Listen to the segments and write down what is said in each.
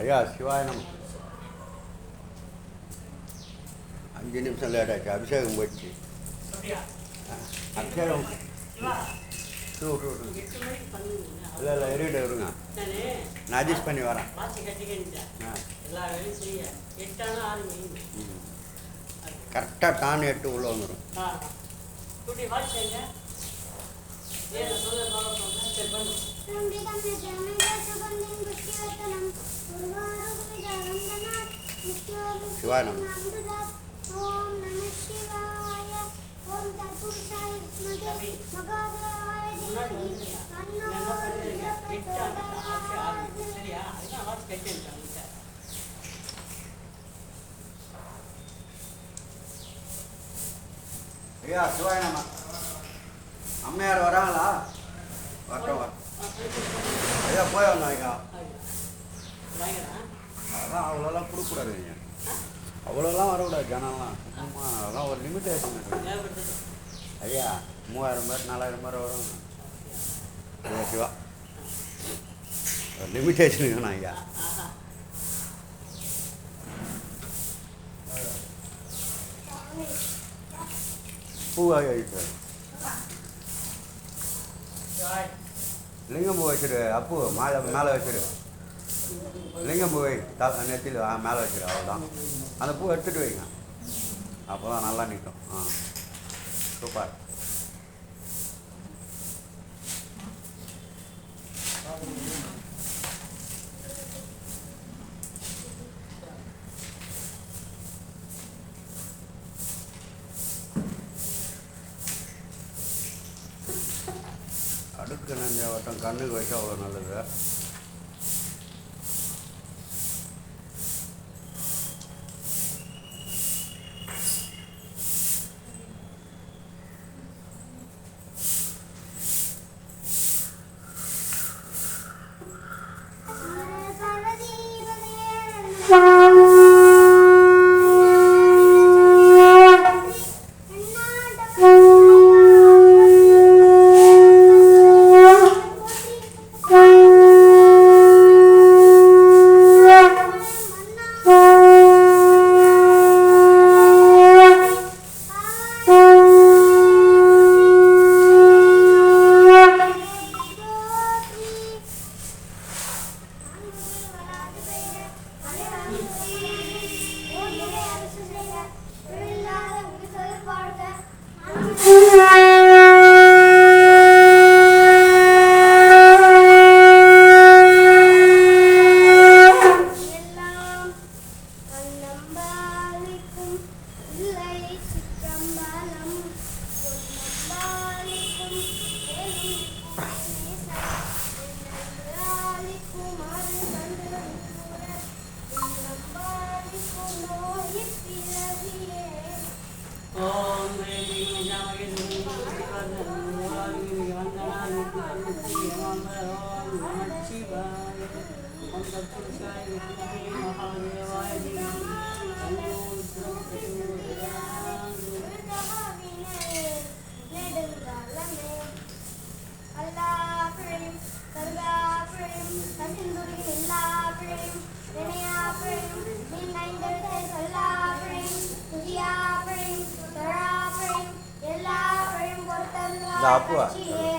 ஐயா சிவாய நம்ம அஞ்சு நிமிஷம் லேட் ஆச்சு அபிஷேகம் போயிடுச்சு அபிஷேகம் டூ டூ டூ. இல்லை இல்லை இருக்கிட்ட இருங்க. நான் அட்ஜஸ்ட் பண்ணி வரேன். ஆ. கரெக்டாக டான் எட்டு உள்ளே வந்துடும் சிவாய ஐயா சிவாய நம்ம அம்மையார் வராங்களா? வரட்டும் வர ஐயா போய் ஐயா. அதெல்லாம் அவ்வளோலாம் கொடுக்கக்கூடாதுங்க அவ்வளோலாம் வரக்கூடாது ஜனம்லாம். சும்மா அதெல்லாம் ஒரு லிமிட்டேஷன் இருக்கு. ஐயா மூவாயிரம் பேர் நாலாயிரம் பேர் வரும். ஐயா சிவா. ஒரு லிமிட்டேஷன் வேணும் ஐயா. பூ ஐயா இப்போ லிங்கம் பூ வச்சிரு அப்பு மேலே மேலே வச்சிரு லிங்கம் பூ வை நெத்தியில் மேலே வச்சிரு அவ்வளோதான் அந்த பூ எடுத்துகிட்டு வைங்க. அப்போ தான் நல்லா நிற்கும் ஆ. சூப்பர். அடுக்கு நஞ்ச வட்டம் கண்ணுக்கு வச்சா அவ்வளோ நல்லது. நெடுங்காலமே 나보 라.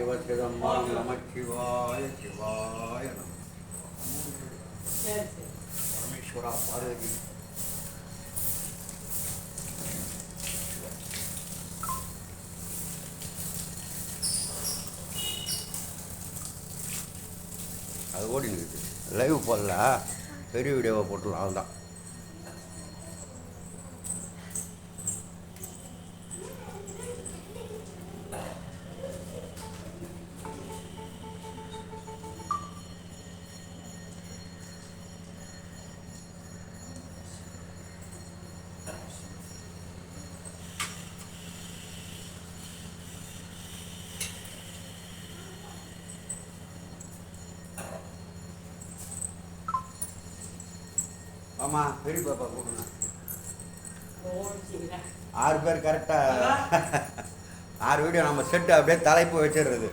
சிவசிதம்மா நமச்சிவாய சிவாய பரமேஸ்வரா பார்வதி அது ஓடினுக்குது லைவ் போடல. பெரிய வீடியோவை போட்டுடலாம் அதுதான் ஆமாம் பெரிய பாப்பா கூப்பிடுங்க. ஆறு பேர் கரெக்டாக ஆறு வீடியோ நம்ம செட்டு அப்படியே தலைப்பு வச்சிடுறது.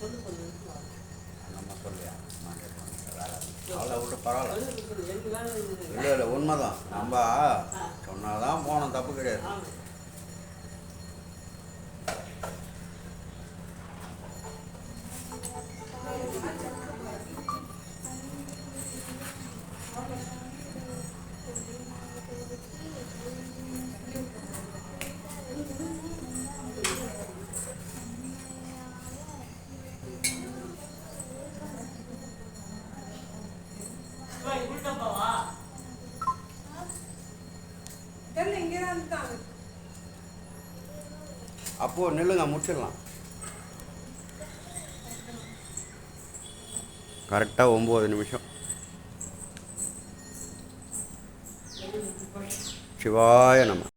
சொல்லு சொல்லு. நம்ம சொல்லியா? அம்மா கேட்பாங்க. வேலை அவ்வளோ விட்டு பரவாயில்ல. எனக்கு இல்லை இல்லை உண்மைதான். நம்ம சொன்னாதான் போனோம் தப்பு கிடையாது. தெரியல இங்கே தான் இருக்காங்க. அப்போது நில்லுங்க முடிச்சிடலாம். கரெக்டாக ஒம்பது நிமிஷம். சிவாய நம்ம